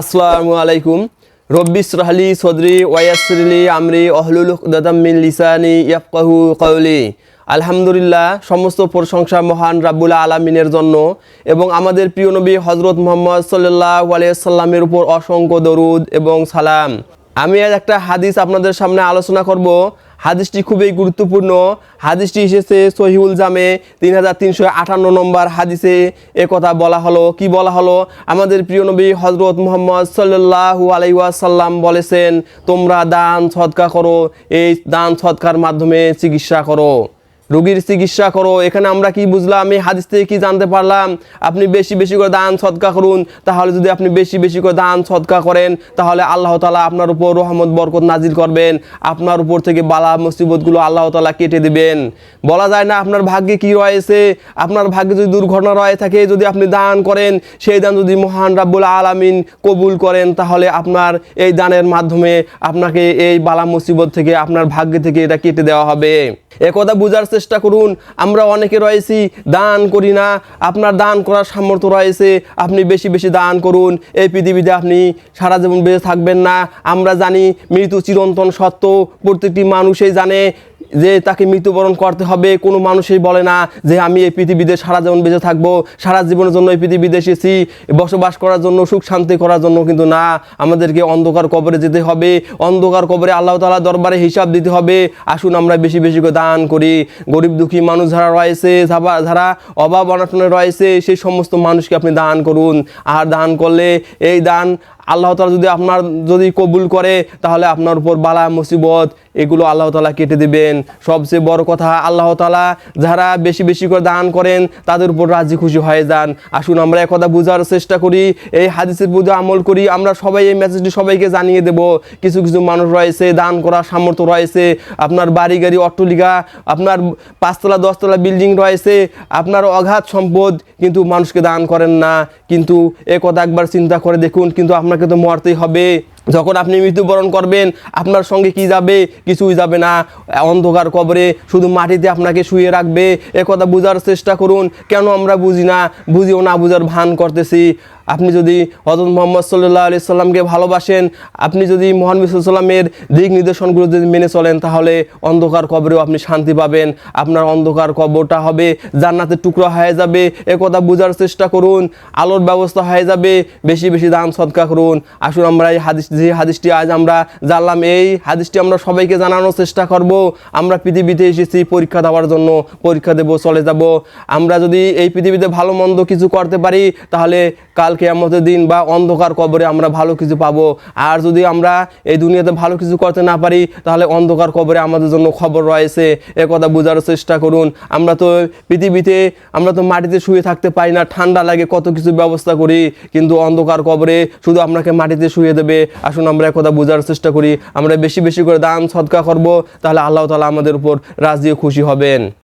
আসসালামু আলাইকুম। রব্বিস রাহলি সদরি ওয়াসরিলি আমরি অহলুল দাদামিন লিসানি ইয়াফকাহু কাউলি আলহামদুলিল্লাহ, সমস্ত প্রশংসা মহান রাব্বুল আলমিনের জন্য এবং আমাদের প্রিয় নবী হজরত মোহাম্মদ সাল্লাহ আলিয়াল্লামের উপর অসংখ্য দরুদ এবং সালাম। আমি আজ একটা হাদিস আপনাদের সামনে আলোচনা করব। হাদিসটি খুবই গুরুত্বপূর্ণ। হাদিসটি এসেছে সহিউল জামে তিন হাজার তিনশো আটান্ন নম্বর হাদিসে। এ কথা বলা হলো। কি বলা হলো? আমাদের প্রিয় নবী হজরত মোহাম্মদ সাল্লাহু আলাইসাল্লাম বলেছেন, তোমরা দান সৎকা করো, এই দান সৎকার মাধ্যমে চিকিৎসা করো। রোগীর চিকিৎসা করো। এখানে আমরা কি বুঝলাম? এই হাদিস থেকে কি জানতে পারলাম? আপনি বেশি বেশি করে দান সৎকা করুন। তাহলে যদি আপনি বেশি বেশি করে দান সৎকা করেন, তাহলে আল্লাহ তালা আপনার উপর রহমত, বরকত নাজিল করবেন। আপনার উপর থেকে বালা মুসিবতগুলো আল্লাহ তালা কেটে দিবেন। বলা যায় না আপনার ভাগ্যে কি রয়েছে? আপনার ভাগ্যে যদি দুর্ঘটনা রয়ে থাকে, যদি আপনি দান করেন, সেই দান যদি মহান রাব্বুল আলামিন কবুল করেন, তাহলে আপনার এই দানের মাধ্যমে আপনাকে এই বালা মুসিবত থেকে, আপনার ভাগ্য থেকে এটা কেটে দেওয়া হবে। একথা বোঝার চেষ্টা করুন। আমরা অনেকে রয়েছি, দান করি না। আপনার দান করার সামর্থ্য রয়েছে, আপনি বেশি বেশি দান করুন। এই পৃথিবীতে আপনি সারা জীবন বেঁচে থাকবেন না। আমরা জানি মৃত্যু চিরন্তন সত্য। প্রত্যেকটি মানুষই জানে যে তাকে মৃত্যুবরণ করতে হবে, কোনো মানুষই বলে না যে আমি এই পৃথিবীতে সারা জীবন বেঁচে থাকব, সারা জীবনের জন্য এই পৃথিবীতে এসেছি, বসবাস করার জন্য, সুখ শান্তি করার জন্য, কিন্তু না, আমাদেরকে অন্ধকার কবরে যেতে হবে, অন্ধকার কবরে আল্লাহ তালা দরবারে হিসাব দিতে হবে, আসুন আমরা বেশি বেশি করে দান করি। গরিব দুঃখী মানুষ যারা রয়েছে যারা- অভাব অনটনে রয়েছে, সেই সমস্ত মানুষকে আপনি দান করুন। আর দান করলে এই দান আল্লাহ তালা যদি আপনার, যদি কবুল করে, তাহলে আপনার উপর বালা, মুসিবত এগুলো আল্লাহ তালা কেটে দিবেন। সবচেয়ে বড় কথা, আল্লাহ তালা যারা বেশি বেশি করে দান করেন, তাদের উপর রাজি খুশি হয়ে যান। আসুন আমরা একথা বোঝার চেষ্টা করি, এই হাদিসের বুঝে আমল করি, আমরা সবাই এই মেসেজটি সবাইকে জানিয়ে দেব। কিছু কিছু মানুষ রয়েছে, দান করার সামর্থ্য রয়েছে, আপনার বাড়ি গাড়ি, অট্টলিকা, আপনার পাঁচতলা, দশতলা বিল্ডিং রয়েছে, আপনার অগাধ সম্পদ, কিন্তু মানুষকে দান করেন না। কিন্তু এ কথা একবার চিন্তা করে দেখুন, কিন্তু আপনাকে তো মরতেই হবে। যখন আপনি মৃত্যুবরণ করবেন, আপনার সঙ্গে কি যাবে? কিছুই যাবে না। অন্ধকার কবরে শুধু মাটিতে আপনাকে শুয়ে রাখবে। একথা বোঝার চেষ্টা করুন। কেন আমরা বুঝি না? বুঝিও না, বুঝার ভান করতেছি। আপনি যদি হজরত মোহাম্মদ সাল্লাহ আলি সাল্লামকে ভালোবাসেন, আপনি যদি মোহাম্মদ সাল্লামের দিক নির্দেশনগুলো যদি মেনে চলেন, তাহলে অন্ধকার কবরেও আপনি শান্তি পাবেন। আপনার অন্ধকার কবরটা হবে জান্নাতের টুকরো হয়ে যাবে। এ কথা বোঝার চেষ্টা করুন, আলোর ব্যবস্থা হয়ে যাবে। বেশি বেশি দান সৎকা করুন। আসুন আমরা এই হাদিস যে হাদিসটি আজ আমরা জানলাম, এই হাদিসটি আমরা সবাইকে জানানোর চেষ্টা করব। আমরা পৃথিবীতে এসেছি পরীক্ষা দেওয়ার জন্য, পরীক্ষা দেব, চলে যাব। আমরা যদি এই পৃথিবীতে ভালো মন্দ কিছু করতে পারি, তাহলে কাল কেয়ামতের দিন বা অন্ধকার কবরে আমরা ভালো কিছু পাবো। আর যদি আমরা এই দুনিয়াতে ভালো কিছু করতে না পারি, তাহলে অন্ধকার কবরে আমাদের জন্য খবর রয়েছে। এ কথা বোঝার চেষ্টা করুন। আমরা তো পৃথিবীতে, আমরা তো মাটিতে শুয়ে থাকতে পারি না, ঠান্ডা লাগে, কত কিছু ব্যবস্থা করি। কিন্তু অন্ধকার কবরে শুধু আপনাকে মাটিতে শুয়ে দেবে। আসুন আমরা একথা বোঝার চেষ্টা করি। আমরা বেশি বেশি করে দান সদকা করব, তাহলে আল্লাহ তালা আমাদের উপর রাজি ও খুশি হবেন।